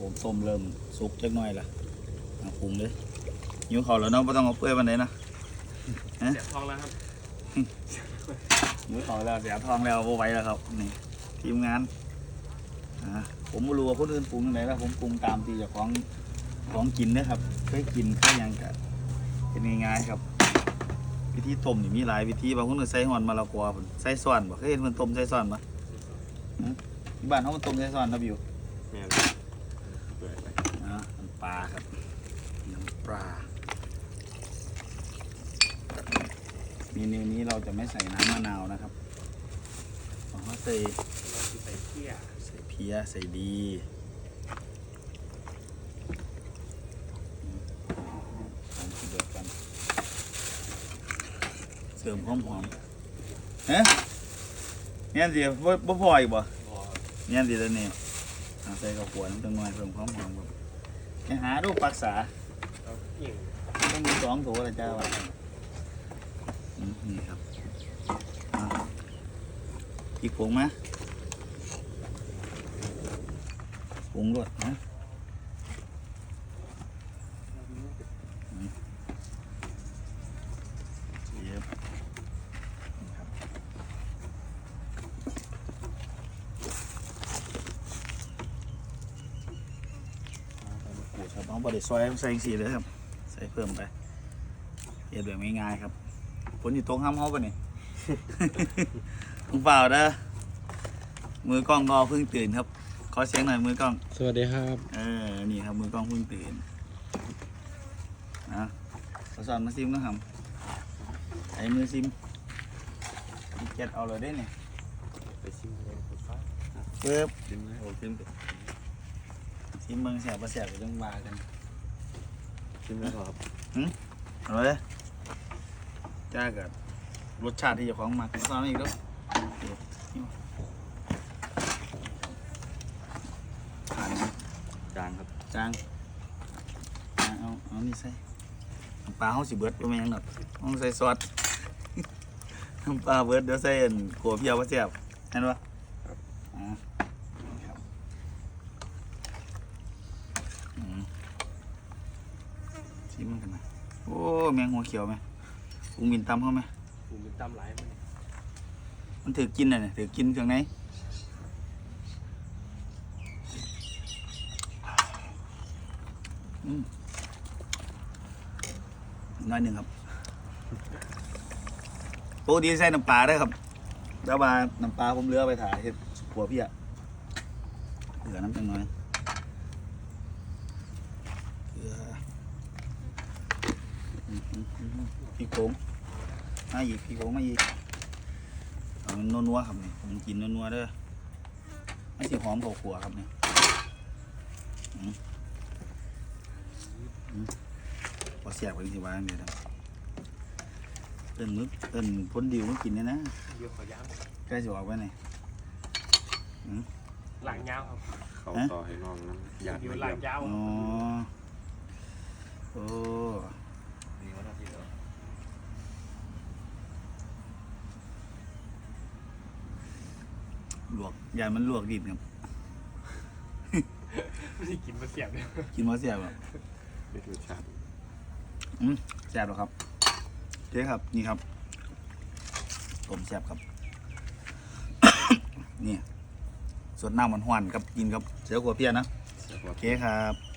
ผมต้มเริ่มสุกจักหน่อยละเอาปรุงเลยหิวเขาวแล้วเนาะไม่ต้องเอาเปื่อยวันไหนนะเสียบทองแล้วครับหิวเขาวแล้วเสียทองแล้วบ่ไหวแล้วครับนี่ทีมงานอ่าผมไม่รู้ว่าคนอื่นปรุงยังไงแล้วผมปรุงตามที่เจ้าของของกินนะครับเคยกินเคยหยังกะเป็นง่ายๆครับ วิธีต้มนี่มีหลายวิธีบางคนก็ใส่หอนมะละกอพุ่นใส่ซ้อนบ่เคยเห็นมันต้มใส่ซ้อนบ่ที่บ้านเขามันต้มใส่ซ้อนนะบิว แม่นเปื่อยไป นะน้ำ ปลาครับ น้ำปลา เมนูนี้เราจะไม่ใส่น้ำมะนาวนะครับเราใส่เราสิใส่เที่ยใส่เพียใส่ดีเสริมหอมหอมๆเฮ้เนี่ยสิบ่บ่พออีกบ่พอเนี่ยสิแล้วนี่เอาใส่ข้าวขวน้ำตาลน้อยเพิ่มความหอมครับ ไปหารูปรักษาต้องมีสองโถละเลยจ้าวะนี่ครับอีกผงไหมผงด้วยนะอืมเย็บนี่ครับเอาไปมะ กรูดครับเอาบไดิซอยใส่สีเลยครับ ใส่เพิ่มไปเฮ็ดแบบง่ายๆครับฝนอยู่ตรงห้ามเฮาปะนี่มึงเปล่าเด้อมือกล้องก็เพิ่งตื่นครับ ขอเสียงหน่อยมือกล้อง สวัสดีครับ เออ นี่ครับ มือกล้องเพิ่งตื่นนะขอสอนมาซิมนะครับไอ้มือซิมเจ็ดเอาเลยได้เนี่ยไปชิมเลยคุณฟ้าเปิ๊บชิมเลยโอ้ซิม ซิมเมืองแสบประแสบก็ต้องมากันชิมเลยครับเอาเลยจ้ากับรสชาติที่เจ้าของมาคุณซ้อนอีกแล้วผ่านไหมจางครับจางอะเอาเอานี่ใส่น้ำปลาเขาสิเบิดก็ไม่ยังหรอกต้องใส่ซอสน้ำปลาเบิดเดี๋ยวใส่อันขัวเพียวมาเสียบเห็นปะอ่านี่ครับอืม ชิมมันกันนะโอ้แมงหัวเขียวไหมปุงมินตำเขาไหมผมเป็นตำหลายมันมันถือกินน่ะเนี่ยถือกินเครื่องในอืมน้อยหนึ่งครับปกติใส่น้ำปลาได้อครับแล้วมาน้ำปลาผมเหลือไปถ่ายเห็ดผัวพี่อะเหลือน้ำจังน้อยเกลืออืมอืมอืม พริกโขงมาอีกพริกโขงมาอีกเอามันนัวๆครับนี่ผมกินนัวๆเด้อไม่ใช่หอมข้าวขัวครับนี่อืมอืมพอเสียบไปที่บ้านเดี๋ยวนะเอิ้นมึกเอิ้นพ้นดิวมากินเนี่ยนะเยอะขอยาวใกล้จะออกไปไหนหลังยาวครับ เขาต่อให้น้องนั้นอยากอยู่มาหลัเยี่ยงมยาวอ๋อโอ้ นี่วันอาทิตย์เหรอ ลวกยายมันลวกดิบครับ ไม่ได้กินมาเสียบเลยกินมาเสียบแบบไม่รสชาติอืมแซ่บหรอครับเจ๊ครับนี่ครับต้มแซ่บครับ นี่สดน้ำมันหวานๆครับกินครับเสือขัวเพียนะเสียกว่าโอเคครับ